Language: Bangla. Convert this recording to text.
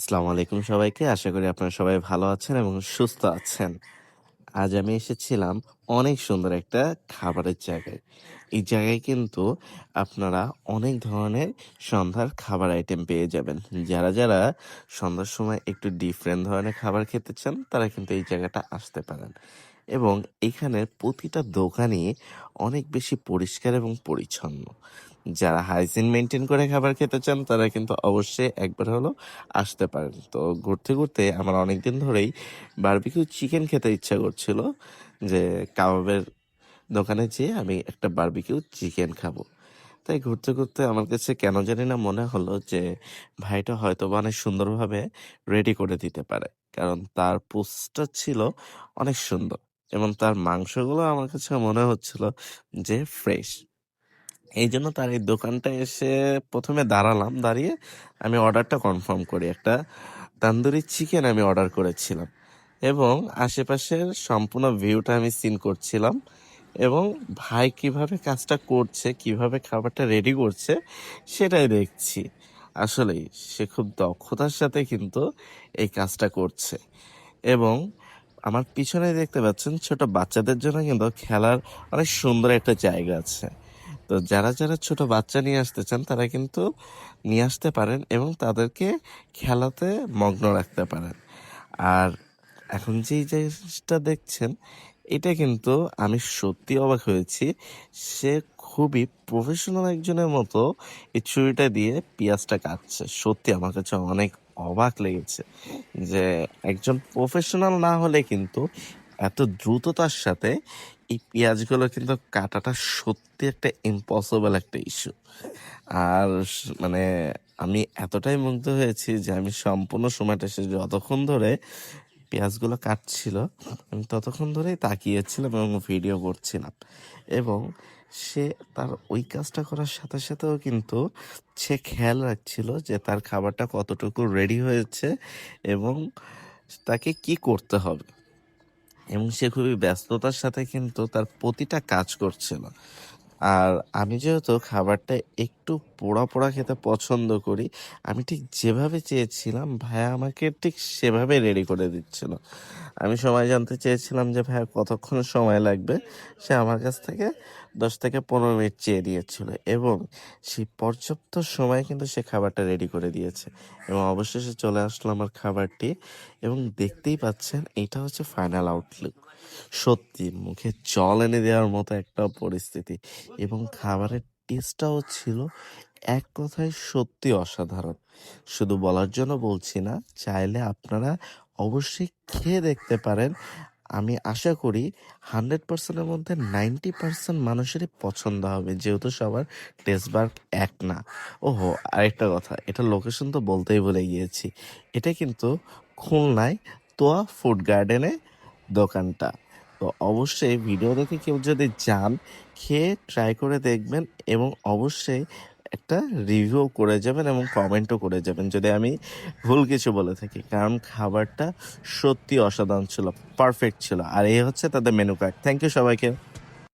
আসসালামু আলাইকুম সবাইকে। আশা করি আপনারা সবাই ভালো আছেন এবং সুস্থ আছেন। আজ আমি এসেছিলাম অনেক সুন্দর একটা খাবারের জায়গায়। এই জায়গায় কিন্তু আপনারা অনেক ধরনের সন্ধ্যার খাবার আইটেম পেয়ে যাবেন। যারা যারা সন্ধ্যার সময় একটু ডিফারেন্ট ধরনের খাবার খেতে চান, তারা কিন্তু এই জায়গাটা আসতে পারেন। এবং এখানের প্রতিটা দোকানই অনেক বেশি পরিষ্কার এবং পরিচ্ছন্ন। যারা হাইজিন মেনটেন করে খাবার খেতে চান, তারা কিন্তু অবশ্যই একবার হলো আসতে পারেন। তো ঘুরতে ঘুরতে আমার অনেকদিন ধরেই বারবিকিউ চিকেন খেতে ইচ্ছা করছিল যে কাবাবের দোকানে যেয়ে আমি একটা বারবিকিউ চিকেন খাব। তাই ঘুরতে ঘুরতে আমার কাছে কেন জানি না মনে হলো যে ভাইটা হয়তো অনেক সুন্দরভাবে রেডি করে দিতে পারে। কারণ তার পোস্টটা ছিল অনেক সুন্দর এবং তার মাংসগুলো আমার কাছে মনে হচ্ছিল যে ফ্রেশ এই জন্য তার এই দোকানটা এসে প্রথমে দাঁড়ালাম, দাঁড়িয়ে আমি অর্ডারটা কনফার্ম করি। একটা তান্দুরি চিকেন আমি অর্ডার করেছিলাম এবং আশেপাশের সম্পূর্ণ ভিউটা আমি সিন করছিলাম এবং ভাই কীভাবে কাজটা করছে, কীভাবে খাবারটা রেডি করছে সেটাই দেখছি। আসলেই সে খুব দক্ষতার সাথে কিন্তু এই কাজটা করছে এবং আমার পিছনে দেখতে পাচ্ছেন ছোট বাচ্চাদের জন্য কিন্তু খেলার অনেক সুন্দর একটা জায়গা আছে। তো যারা যারা ছোট বাচ্চা নিয়ে আসতে চান, তারা কিন্তু নিয়ে আসতে পারেন এবং তাদেরকে খেলাতে মগ্ন রাখতে পারেন। আর এখন যেই জিনিসটা দেখছেন, এটা কিন্তু আমি সত্যি অবাক হয়েছি। সে খুবই প্রফেশনাল একজনের মতো এই ছুরিটা দিয়ে পেঁয়াজটা কাটছে। সত্যি আমার কাছে অনেক অবাক লেগেছে যে একজন প্রফেশনাল না হলে কিন্তু এত দ্রুততার সাথে এই পেঁয়াজগুলো কিন্তু কাটাটা সত্যি একটা ইম্পসিবল একটা ইস্যু আর মানে আমি এতটাই মুগ্ধ হয়েছি যে আমি সম্পূর্ণ সময়টা সে যতক্ষণ ধরে পেঁয়াজগুলো কাটছিল, আমি ততক্ষণ ধরেই তাকিয়েছিলাম এবং ভিডিও করছিলাম। এবং সে তার ওই কাজটা করার সাথে সাথেও কিন্তু সে খেয়াল রাখছিল যে তার খাবারটা কতটুকু রেডি হয়েছে এবং তাকে কি করতে হবে। এবং সে খুবই ব্যস্ততার সাথে কিন্তু তার প্রতিটা কাজ করছিল আর আমি যেহেতু খাবারটা একটু পোড়া পোড়া খেতে পছন্দ করি, আমি ঠিক যেভাবে চেয়েছিলাম ভাইয়া আমাকে ঠিক সেভাবে রেডি করে দিচ্ছিল। আমি সময় জানতে চেয়েছিলাম যে ভাইয়া কতক্ষণ সময় লাগবে, সে আমার কাছ থেকে দশ থেকে পনেরো মিনিট চেয়ে দিয়েছিল এবং সেই পর্যাপ্ত সময় কিন্তু সে খাবারটা রেডি করে দিয়েছে এবং অবশেষে চলে আসলো আমার খাবারটি এবং দেখতেই পাচ্ছেন এটা হচ্ছে ফাইনাল আউটলুক সত্যি, মুখে জল এনে দেওয়ার মতো একটা পরিস্থিতি। এবং খাবারের টেস্টটাও ছিল এক কথায় সত্যি অসাধারণ। শুধু বলার জন্য বলছি না, চাইলে আপনারা অবশ্যই খেয়ে দেখতে পারেন। আমি আশা করি হান্ড্রেড পার্সেন্টের মধ্যে নাইনটি পার্সেন্ট মানুষেরই পছন্দ হবে, যেহেতু সবার টেস্ট বার এক না। ওহো, আরেকটা কথা, এটা লোকেশন তো বলতেই ভুলে গিয়েছি। এটা কিন্তু খুলনায় তোয়া ফুড গার্ডেনে দোকানটা। তো অবশ্যই ভিডিও দেখে কেউ যদি যান, খেয়ে ট্রাই করে দেখবেন এবং অবশ্যই একটা রিভিউ করে যাবেন এবং কমেন্টও করে যাবেন যদি আমি ভুল কিছু বলে থাকি। কারণ খাবারটা সত্যি অসাধারণ ছিল পারফেক্ট ছিল। আর এই হচ্ছে তাদের মেনু কার্ড থ্যাংক ইউ সবাইকে।